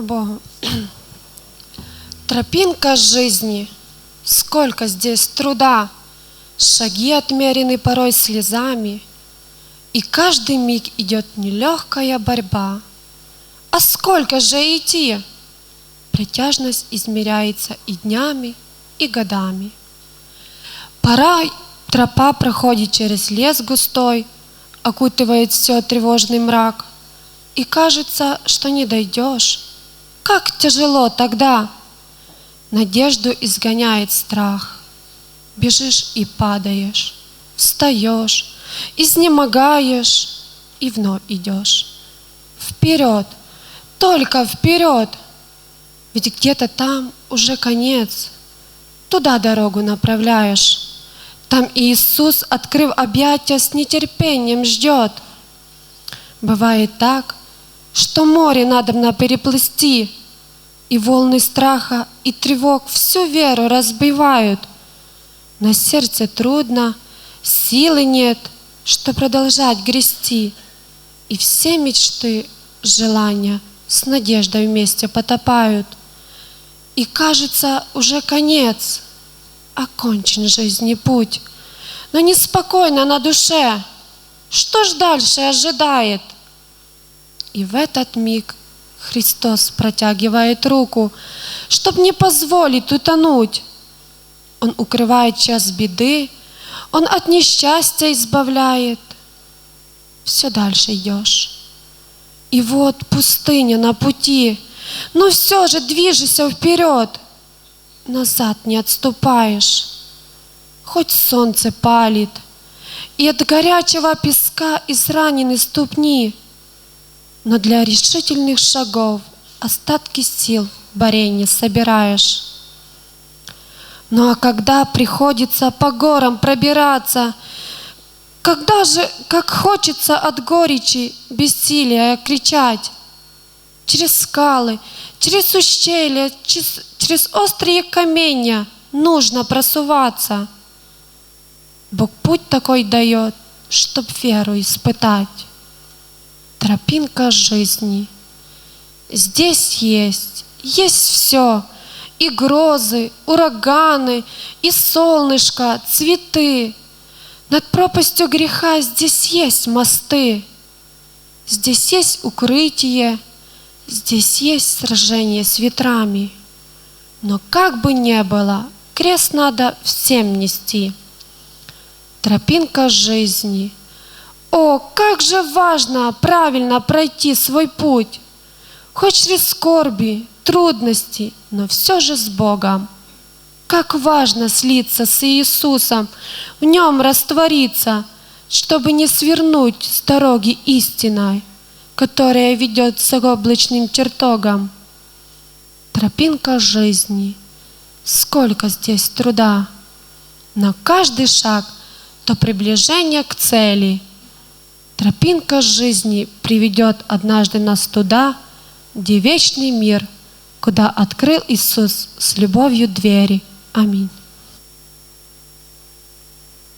Богу. Тропинка жизни, сколько здесь труда, Шаги отмерены порой слезами, И каждый миг идет нелегкая борьба. А сколько же идти? Притяжность измеряется и днями, и годами. Пора тропа проходит через лес густой, Окутывает все тревожный мрак, И кажется, что не дойдешь, как тяжело тогда! Надежду изгоняет страх. Бежишь и падаешь, встаешь, изнемогаешь и вновь идешь. Вперед, только вперед! Ведь где-то там уже конец. Туда дорогу направляешь. Там Иисус, открыв объятия, с нетерпением ждет. Бывает так, что море надо на переплысти, и волны страха и тревог всю веру разбивают. На сердце трудно, силы нет, что продолжать грести, и все мечты, желания с надеждой вместе потопают. И кажется, уже конец, окончен жизни путь, но неспокойно на душе. Что ж дальше ожидает? И в этот миг Христос протягивает руку, чтоб не позволить утонуть. Он укрывает час беды, Он от несчастья избавляет. Все дальше идешь. И вот пустыня на пути, но все же движешься вперед. Назад не отступаешь, хоть солнце палит, и от горячего песка изранены ступни — но для решительных шагов остатки сил в баре собираешь. Ну а когда приходится по горам пробираться, когда же, как хочется от горечи, бессилия кричать, через скалы, через ущелья, через, через острые каменья нужно просуваться. Бог путь такой дает, чтоб веру испытать тропинка жизни. Здесь есть, есть все, и грозы, ураганы, и солнышко, цветы. Над пропастью греха здесь есть мосты, здесь есть укрытие, здесь есть сражение с ветрами. Но как бы ни было, крест надо всем нести. Тропинка жизни — о, как же важно правильно пройти свой путь, хоть через скорби, трудности, но все же с Богом. Как важно слиться с Иисусом, в Нем раствориться, чтобы не свернуть с дороги истиной, которая ведет к облачным чертогам. Тропинка жизни, сколько здесь труда, но каждый шаг — то приближение к цели — Тропинка жизни приведет однажды нас туда, где вечный мир, куда открыл Иисус с любовью двери. Аминь.